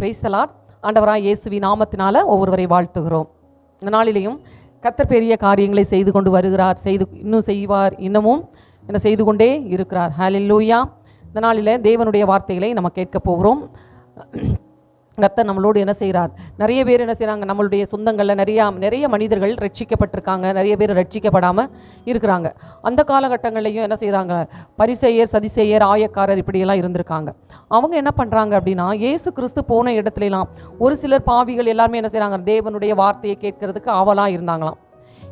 பிரைசலாட் ஆண்டவராக இயேசுவி நாமத்தினால ஒவ்வொருவரை வாழ்த்துகிறோம். இந்த நாளிலேயும் கத்தர் பெரிய காரியங்களை செய்து கொண்டு வருகிறார். செய்து இன்னும் செய்வார். இன்னமும் என்ன செய்து கொண்டே இருக்கிறார். ஹalleluya இந்த நாளில் தேவனுடைய வார்த்தைகளை நம்ம கேட்க போகிறோம். கர்த்தர் நம்மளோடு என்ன செய்கிறார் நிறைய பேர் என்ன செய்கிறாங்க நம்மளுடைய சொந்தங்களில் நிறையா நிறைய மனிதர்கள் ரட்சிக்கப்பட்டிருக்காங்க. நிறைய பேர் ரட்சிக்கப்படாமல் இருக்கிறாங்க. அந்த காலகட்டங்கள்லையும் என்ன செய்கிறாங்க பரிசெயர் சதிசெயர் ஆயக்காரர் இப்படியெல்லாம் இருந்திருக்காங்க. அவங்க என்ன பண்ணுறாங்க அப்படின்னா ஏசு கிறிஸ்து போன இடத்துலலாம் ஒரு சிலர் பாவிகள் எல்லாருமே என்ன செய்கிறாங்க தேவனுடைய வார்த்தையை கேட்கறதுக்கு ஆவலாக இருந்தாங்களாம்.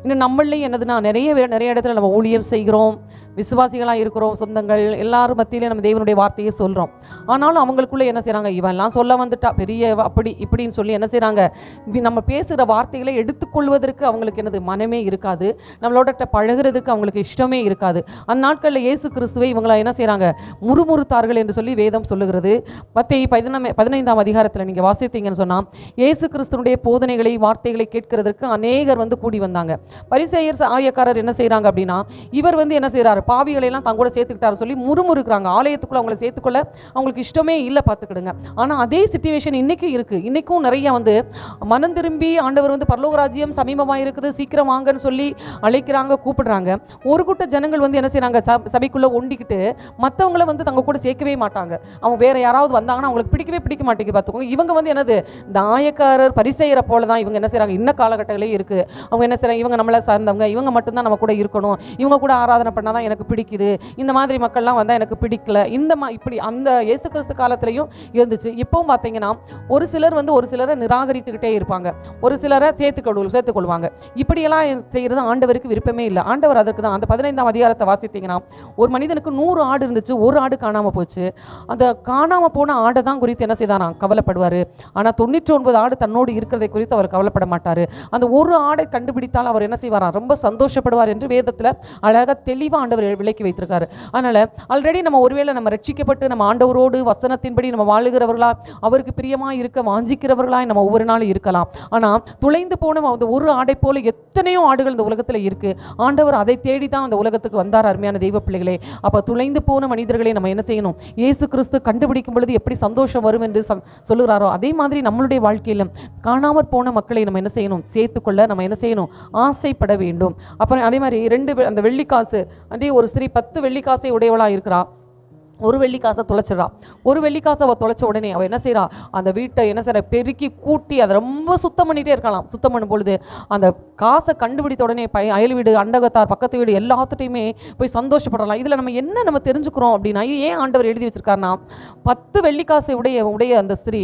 இன்னும் நம்மளையும் என்னதுன்னா நிறைய பேர் நிறைய இடத்துல நம்ம ஊழியம் செய்கிறோம். விசுவாசிகளாக இருக்கிறோம் சொந்தங்கள் எல்லாரும் மத்தியிலே நம்ம தேவனுடைய வார்த்தையை சொல்கிறோம் ஆனாலும் அவங்களுக்குள்ளே என்ன செய்கிறாங்க இவெல்லாம் சொல்ல வந்துட்டா பெரிய அப்படி இப்படின்னு சொல்லி என்ன செய்கிறாங்க நம்ம பேசுகிற வார்த்தைகளை எடுத்துக்கொள்வதற்கு அவங்களுக்கு என்னது? மனமே இருக்காது. நம்மளோட பழகுறதுக்கு அவங்களுக்கு இஷ்டமே இருக்காது. அந்த நாட்களில் இயேசு கிறிஸ்துவை இவங்களை என்ன செய்கிறாங்க முறுமுறுத்தார்கள் என்று சொல்லி வேதம் சொல்லுகிறது. மத்திய பதினமே பதினைந்தாம் அதிகாரத்தில் நீங்கள் வாசித்தீங்கன்னு சொன்னால் இயேசு கிறிஸ்துனுடைய போதனைகளை வார்த்தைகளை கேட்கிறதற்கு அநேகர் வந்து கூடி வந்தாங்க. பரிசெயர் ஆயக்காரர் என்ன செய்கிறாங்க அப்படின்னா இவர் வந்து என்ன செய்கிறார் பாவிகளையெல்லாம் தங்கூட சேர்த்துக்கிட்டாரு சொல்லி முறுமுறுக்கிறாங்க. ஆலயத்துக்குள்ள அவங்களை சேர்த்துக்கொள்ள அவங்களுக்கு இஷ்டமே இல்லை பார்த்துக்கிடுங்க ஆனால் அதே சுச்சுவேஷன் இன்றைக்கும் இருக்குது இன்றைக்கும் நிறைய வந்து மனம் திரும்பி ஆண்டவர் வந்து பரலோகராஜ்யம் சமீபமாக இருக்குது. சீக்கிரம் வாங்கன்னு சொல்லி அழைக்கிறாங்க கூப்பிடுறாங்க. ஒரு கூட்ட ஜனங்கள் வந்து என்ன செய்கிறாங்க சபைக்குள்ளே ஒண்டிக்கிட்டு மற்றவங்கள வந்து தங்க கூட சேர்க்கவே மாட்டாங்க. அவங்க வேறு யாராவது வந்தாங்கன்னா அவங்களுக்கு பிடிக்கவே பிடிக்க மாட்டேங்குது பார்த்துக்கோங்க இவங்க வந்து என்னது? தாயக்காரர் பரிசெய்கிற போல தான் இவங்க என்ன செய்கிறாங்க இன்ன காலகட்டங்களே இருக்குது அவங்க என்ன செய்கிறாங்க இவங்க நம்மளை சார்ந்தவங்க. இவங்க மட்டும்தான் நம்ம கூட இருக்கணும். இவங்க கூட ஆராதனை பண்ணால் தான் எனக்கு பிடிக்குது. இந்த மாதிரி மக்கள்லாம் வந்தால் எனக்கு பிடிக்கல. இந்த மா இப்படி அந்த இயேசு கிறிஸ்து காலத்துலேயும் இருந்துச்சு. இப்போவும் பார்த்தீங்கன்னா ஒரு சிலர் வந்து ஒரு சிலரை நிராகரித்துக்கிட்டே இருப்பாங்க. ஒரு சிலரை சேர்த்துக்கொள் சேர்த்துக்கொள்வாங்க. இப்படியெல்லாம் செய்கிறது ஆண்டவருக்கு விருப்பமே இல்லை. ஆண்டவர் அதற்கு தான் அந்த பதினைந்தாம் அதிகாரத்தை வாசித்தீங்கன்னா ஒரு மனிதனுக்கு நூறு ஆடு இருந்துச்சு ஒரு ஆடு காணாமல் போச்சு. அந்த காணாமல் போன ஆடை தான் குறித்து என்ன செய்தாராம்? கவலைப்படுவார். ஆனால் தொண்ணூற்றி ஒன்பது ஆடு தன்னோடு இருக்கிறதை குறித்து அவர் கவலைப்பட மாட்டார். அந்த ஒரு ஆடை கண்டுபிடித்தால் அவர் என்ன செய்வாராம்? ரொம்ப சந்தோஷப்படுவார் என்று வேதத்தில் அழகாக தெளிவாக ஆண்டவர் விலக்கி வைத்திருக்காரு. அதனால் ஆல்ரெடி நம்ம ஒருவேளை நம்ம ரட்சிக்கப்பட்டு நம்ம ஆண்டவரோடு வசனத்தின்படி நம்ம வாழுகிறவர்களா அவருக்கு பிரியமாக இருக்க வாஞ்சிக்கிறவர்களாய் நம்ம ஒவ்வொரு நாளும் இருக்கலாம். ஆனால் துளைந்து போன அந்த ஒரு ஆடை போல எத்தனையோ ஆடுகள் இந்த உலகத்தில் இருக்குது ஆண்டவர் அதை தேடி தான் அந்த உலகத்துக்கு வந்தார் அருமையான தெய்வ பிள்ளைகளே. அப்போ துளைந்து போன மனிதர்களை நம்ம என்ன செய்யணும்? இயேசு கிறிஸ்து கண்டுபிடிக்கும் பொழுது எப்படி சந்தோஷம் வரும் என்று சொல்லுகிறாரோ அதே மாதிரி நம்மளுடைய வாழ்க்கையிலும் காணாமற் போன மக்களை நம்ம என்ன செய்யணும்? சேர்த்துக்கொள்ள நம்ம என்ன செய்யணும்? ஆசைப்பட வேண்டும். அப்புறம் அதே மாதிரி ரெண்டு அந்த வெள்ளிக்காசு அப்படியே ஒரு ஸ்திரீ பத்து வெள்ளிக்காசை உடையவளாக இருக்கிறா. ஒரு வெள்ளிக்காசை தொலைச்சிடுறா. ஒரு வெள்ளிக்காசை அவள் தொலைச்ச உடனே அவள் என்ன செய்கிறா அந்த வீட்டை என்ன செய்கிற பெருக்கி கூட்டி அதை ரொம்ப சுத்தம் பண்ணிகிட்டே இருக்கலாம். சுத்தம் பண்ணும் பொழுது அந்த காசை கண்டுபிடித்த உடனே பய அயல் வீடு அண்டகத்தார் பக்கத்து வீடு எல்லாத்துட்டையுமே போய் சந்தோஷப்படலாம். இதில் நம்ம என்ன நம்ம தெரிஞ்சுக்கிறோம் அப்படின்னா இது ஏன் ஆண்டவர் எழுதி வச்சிருக்காருன்னா பத்து வெள்ளிக்காசை உடைய உடைய அந்த ஸ்திரீ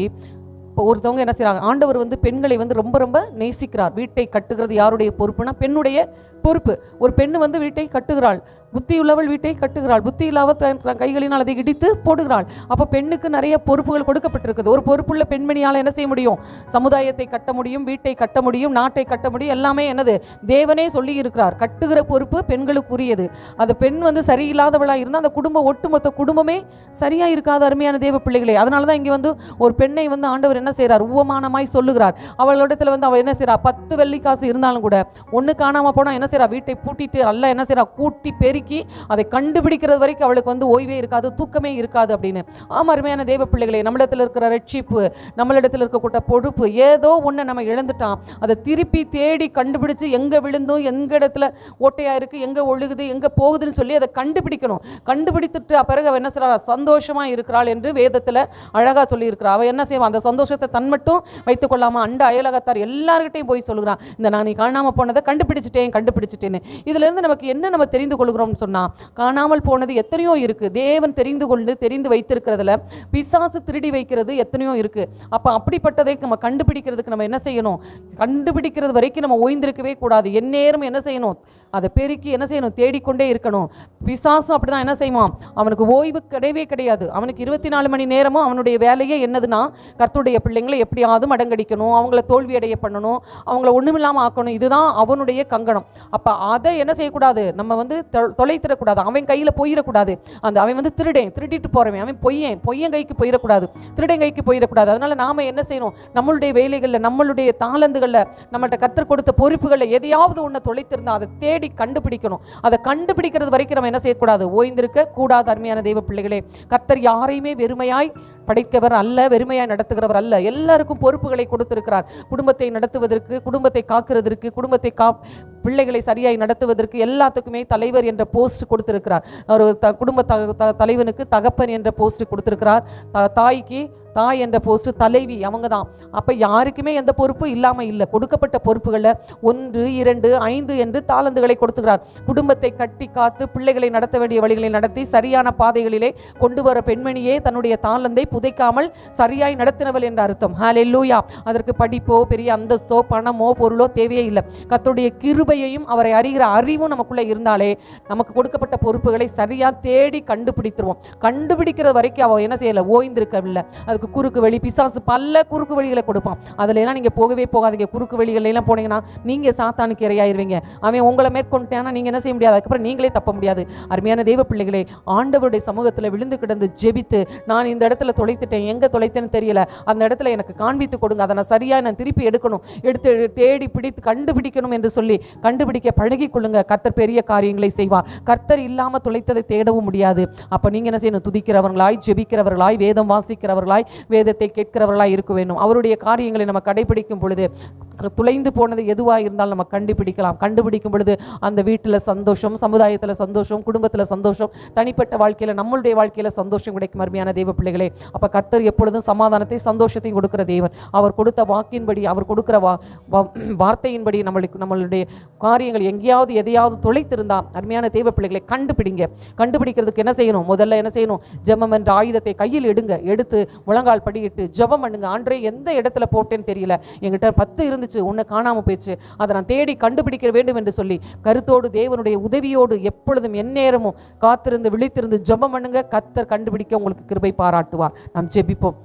இப்போ ஒருத்தவங்க என்ன செய்கிறாங்க ஆண்டவர் வந்து பெண்களை வந்து ரொம்ப ரொம்ப நேசிக்கிறார். வீட்டை கட்டுகிறது யாருடைய பொறுப்புனா பெண்ணுடைய பொறுப்பு. ஒரு பெண்ணு வந்து வீட்டை கட்டுகிறாள். புத்தி உள்ளவள் வீட்டை கட்டுகிறாள். புத்தி இல்லாத கைகளினால் அதை இடித்து போடுகிறாள். அப்போ பெண்ணுக்கு நிறைய பொறுப்புகள் கொடுக்கப்பட்டிருக்குது. ஒரு பொறுப்புள்ள பெண்மணியால் என்ன செய்ய முடியும்? சமுதாயத்தை கட்ட முடியும் வீட்டை கட்ட முடியும் நாட்டை கட்ட முடியும். எல்லாமே என்னது? தேவனே சொல்லி இருக்கிறார் கட்டுகிற பொறுப்பு பெண்களுக்குரியது. அந்த பெண் வந்து சரியில்லாதவளாக இருந்தால் அந்த குடும்பம் ஒட்டுமொத்த குடும்பமே சரியாக இருக்காத அருமையான தேவ பிள்ளைகளே. அதனால தான் இங்கே வந்து ஒரு பெண்ணை வந்து ஆண்டவர் என்ன செய்கிறார் உவமானமாய் சொல்லுகிறார். அவளிடத்தில் வந்து அவள் என்ன செய்கிறா பத்து வெள்ளி காசு இருந்தாலும் கூட ஒன்று காணாமல் போனால் என்ன செய்கிறா வீட்டை பூட்டிட்டு அல்ல என்ன செய்கிறா கூட்டி பெருக்கி அதை கண்டுபிடிக்கிறது வரைக்கும் அவளுக்கு வந்து ஓய்வே இருக்காது தூக்கமே இருக்காது அப்படின்னு. ஆமா அருமையான தேவ பிள்ளைகளே நம்மளிடத்தில் இருக்கிற ரட்சிப்பு நம்மளிடத்தில் இருக்கக்கூட்ட பொறுப்பு ஏதோ ஒண்ணு நம்ம இழந்துட்டான் அதை திருப்பி தேடி கண்டுபிடிச்சு எங்க விழுந்தோம் எங்க இடத்துல ஓட்டையா இருக்கு எங்க ஒழுகுது எங்க போகுதுன்னு சொல்லி அதை கண்டுபிடிக்கணும். கண்டுபிடித்துட்டு பிறகு அவள் என்ன செய்றா சந்தோஷமா இருக்கிறாள் என்று வேதத்துல அழகா சொல்லியிருக்கிறாள் அவள் என்ன செய்வான் அந்த சந்தோஷத்தை தன் மட்டும் வைத்துக் கொள்ளாம அண்ட அயலகத்தார் எல்லார்கிட்டையும் போய் சொல்லுகிறான் இந்த நான் நீ காணாம போனதை கண்டுபிடிச்சிட்டேன் கண்டுபிடிச்சிட்டேன்னு. இதுல இருந்து நமக்கு என்ன நம்ம தெரிந்து கொள்கிறோம் கொள்கிறோம்னு சொன்னா காணாமல் போனது எத்தனையோ இருக்கு. தேவன் தெரிந்து கொண்டு தெரிந்து வைத்திருக்கிறதுல பிசாசு திருடி வைக்கிறது எத்தனையோ இருக்கு. அப்போ அப்படிப்பட்டதை நம்ம கண்டுபிடிக்கிறதுக்கு நம்ம என்ன செய்யணும்? கண்டுபிடிக்கிறது வரைக்கும் நம்ம ஓய்ந்திருக்கவே கூடாது. எந்நேரம் என்ன செய்யணும்? அதை பெருக்கி என்ன செய்யணும்? தேடிக்கொண்டே இருக்கணும். பிசாசும் அப்படிதான் என்ன செய்வான்? அவனுக்கு ஓய்வு கிடையவே கிடையாது. அவனுக்கு இருபத்தி நாலு மணி நேரமும் அவனுடைய வேலையே என்னதுன்னா கர்த்துடைய பிள்ளைங்களை எப்படியாவது மடங்கடிக்கணும். அவங்கள தோல்வி அடைய பண்ணணும். அவங்கள ஒன்றுமில்லாமல் ஆக்கணும். இதுதான் அவனுடைய கங்கணம். அப்போ அதை என்ன செய்யக்கூடாது? நம்ம வந்து தொ- தொலைத்திடக்கூடாது. அவன் கையில் போயிடக்கூடாது. அந்த அவன் வந்து திருடேன் திருடிட்டு போகிறவன் அவன் பொய்யன் பொய்யன் கைக்கு போயிடக்கூடாது. திருடன் கைக்கு போயிடக்கூடாது. அதனால் நாம் என்ன செய்யணும்? நம்மளுடைய வேலைகளில் நம்மளுடைய தாளந்துகளில் நம்மகிட்ட கத்தர் கொடுத்த பொறுப்புகளில் எதையாவது ஒன்று தொலைத்திருந்தால் அதை தேடி கண்டுபிடிக்கணும். அதை கண்டுபிடிக்கிறது வரைக்கும் நம்ம என்ன செய்யக்கூடாது? ஓய்ந்திருக்க கூடாது அருமையான தெய்வ பிள்ளைகளே. கர்த்தர் யாரையுமே வெறுமையாய் படைத்தவர் அல்ல வெறுமையாய் நடத்துகிறவர் அல்ல. எல்லாருக்கும் பொறுப்புகளை கொடுத்திருக்கிறார். குடும்பத்தை நடத்துவதற்கு குடும்பத்தை காக்கிறதற்கு குடும்பத்தை கா பிள்ளைகளை சரியாய் நடத்துவதற்கு எல்லாத்துக்குமே தலைவர் என்ற போஸ்ட் கொடுத்திருக்கிறார். அவர் த குடும்ப த த- தலைவனுக்கு தகப்பன் என்ற போஸ்ட் கொடுத்திருக்கிறார். த- தாய்க்கு தாய் என்ற போஸ்ட் தலைவி அவங்க தான் அப்போ யாருக்குமே எந்த பொறுப்பும் இல்லாமல் இல்லை. கொடுக்கப்பட்ட பொறுப்புகளில் ஒன்று இரண்டு ஐந்து என்று தாளந்துகளை கொடுத்துக்கிறார் குடும்பத்தை கட்டி காத்து பிள்ளைகளை நடத்த வேண்டிய வழிகளை நடத்தி சரியான பாதைகளிலே கொண்டு வர பெண்மணியே தன்னுடைய தாளந்தை புதைக்காமல் சரியாய் நடத்தினவள் என்ற அர்த்தம். ஹalleluya அதற்கு படிப்போ பெரிய அந்தஸ்தோ பணமோ பொருளோ தேவையே இல்லை. கர்த்தருடைய கிருபையையும் அவரை அறிகிற அறிவும் நமக்குள்ளே இருந்தாலே நமக்கு கொடுக்கப்பட்ட பொறுப்புகளை சரியாக தேடி கண்டுபிடித்துருவோம். கண்டுபிடிக்கிற வரைக்கும் அவள் என்ன செய்யலை? ஓய்ந்திருக்கவில்லை. அது உங்களுக்கு குறுக்கு வழி பிசாசு பல குறுக்கு வழிகளை கொடுப்பான். அதுல எல்லாம் நீங்கள் போகவே போகாதீங்க. குறுக்கு வழிகள் எல்லாம் போனீங்கன்னா நீங்கள் சாத்தானுக்கு இரையாயிருவீங்க. அவன் உங்களை மேற்கொண்டானா நீங்கள் என்ன செய்ய முடியாது? அதுக்கப்புறம் நீங்களே தப்ப முடியாது. அருமையான தெய்வ பிள்ளைகளே ஆண்டவருடைய சமூகத்தில் விழுந்து கிடந்து ஜெபித்து நான் இந்த இடத்துல தொலைத்துட்டேன். எங்கே தொலைத்தேன்னு தெரியல. அந்த இடத்துல எனக்கு காண்பித்து கொடுங்க. அதை நான் சரியாக நான் திருப்பி எடுக்கணும். எடுத்து தேடி பிடித்து கண்டுபிடிக்கணும் என்று சொல்லி கண்டுபிடிக்க பழகி கொள்ளுங்க. கர்த்தர் பெரிய காரியங்களை செய்வார். கர்த்தர் இல்லாமல் தொலைத்ததை தேடவும் முடியாது. அப்போ நீங்கள் என்ன செய்யணும்? துதிக்கிறவர்களாய் ஜெபிக்கிறவர்களாய் வேதம் வாசிக்கிறவர்களாய் வேதத்தை கேட்கிறவர்களாக இருக்க வேண்டும். அவருடைய காரியங்களை நம்ம கடைபிடிக்கும் பொழுது துளைந்து போனது எதுவாக இருந்தாலும் நம்ம கண்டுபிடிக்கலாம். கண்டுபிடிக்கும் பொழுது அந்த வீட்டில் சந்தோஷம் சமுதாயத்தில் சந்தோஷம் குடும்பத்தில் சந்தோஷம் தனிப்பட்ட வாழ்க்கையில் நம்மளுடைய வாழ்க்கையில் சந்தோஷம் கிடைக்கும் அருமையான தெய்வ பிள்ளைகளே. அப்போ கர்த்தர் எப்பொழுதும் சமாதானத்தை சந்தோஷத்தையும் கொடுக்குற தேவன். அவர் கொடுத்த வாக்கின்படி அவர் கொடுக்குற வா வார்த்தையின்படி நம்மளுக்கு நம்மளுடைய காரியங்கள் எங்கேயாவது எதையாவது துளைத்திருந்தால் அருமையான தெய்வ பிள்ளைகளை கண்டுபிடிங்க. கண்டுபிடிக்கிறதுக்கு என்ன செய்யணும்? முதல்ல என்ன செய்யணும்? ஜெபம் என்ற ஆயுதத்தை கையில் எடுங்க. எடுத்து முழங்கால் படியிட்டு ஜெபம் பண்ணுங்க. ஆண்டே எந்த இடத்துல போட்டேன்னு தெரியல. எங்கிட்ட பத்து இருந்து இருந்துச்சு உன்னை காணாம போயிடுச்சு. அதை நான் தேடி கண்டுபிடிக்க வேண்டும் என்று சொல்லி கருத்தோடு தேவனுடைய உதவியோடு எப்பொழுதும் எந்நேரமும் காத்திருந்து விழித்திருந்து ஜெபம் பண்ணுங்க. கத்தர் கண்டுபிடிக்க உங்களுக்கு கிருபை பாராட்டுவார். நாம் ஜெபிப்போம்.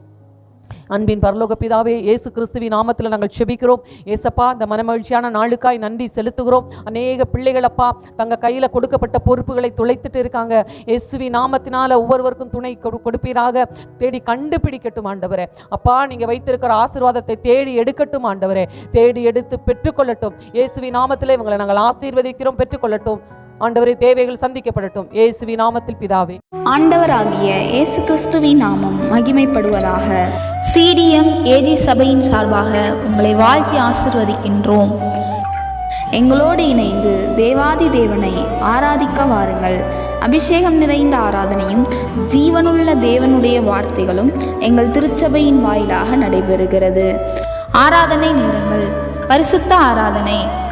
அன்பின் பரலோக பிதாவே இயேசு கிறிஸ்துவின் நாமத்தில் நாங்கள் செபிக்கிறோம். ஏசப்பா இந்த மனமகிழ்ச்சியான நாளுக்காய் நன்றி செலுத்துகிறோம். அநேக பிள்ளைகளப்பா தங்க கையில் கொடுக்கப்பட்ட பொறுப்புகளை துளைத்துட்டு இருக்காங்க. இயேசுவி நாமத்தினால ஒவ்வொருவருக்கும் துணை கொடு- கொடுப்பீராக. தேடி கண்டுபிடிக்கட்டும் ஆண்டவரே. அப்பா நீங்க வைத்திருக்கிற ஆசீர்வாதத்தை தேடி எடுக்கட்டும் ஆண்டவரே. தேடி எடுத்து பெற்றுக்கொள்ளட்டும். இயேசுவி நாமத்தில் இவங்களை நாங்கள் ஆசீர்வதிக்கிறோம் பெற்றுக்கொள்ளட்டும். ஆண்டவரை தேவைகள் சந்திக்கப்படட்டும். இயேசுவி நாமத்தில் பிதாவே. ஆண்டவராகிய இயேசு கிறிஸ்துவின் நாமம் மகிமைப்படுவதாக. சிடிஎம் ஏஜி சபையின் சார்பாக உங்களை வாழ்த்தி ஆசிர்வதிக்கின்றோம். எங்களோடு இணைந்து தேவாதி தேவனை ஆராதிக்க வாருங்கள். அபிஷேகம் நிறைந்த ஆராதனையும் ஜீவனுள்ள தேவனுடைய வார்த்தைகளும் எங்கள் திருச்சபையின் வாயிலாக நடைபெறுகிறது. ஆராதனை நேரங்கள் பரிசுத்த ஆராதனை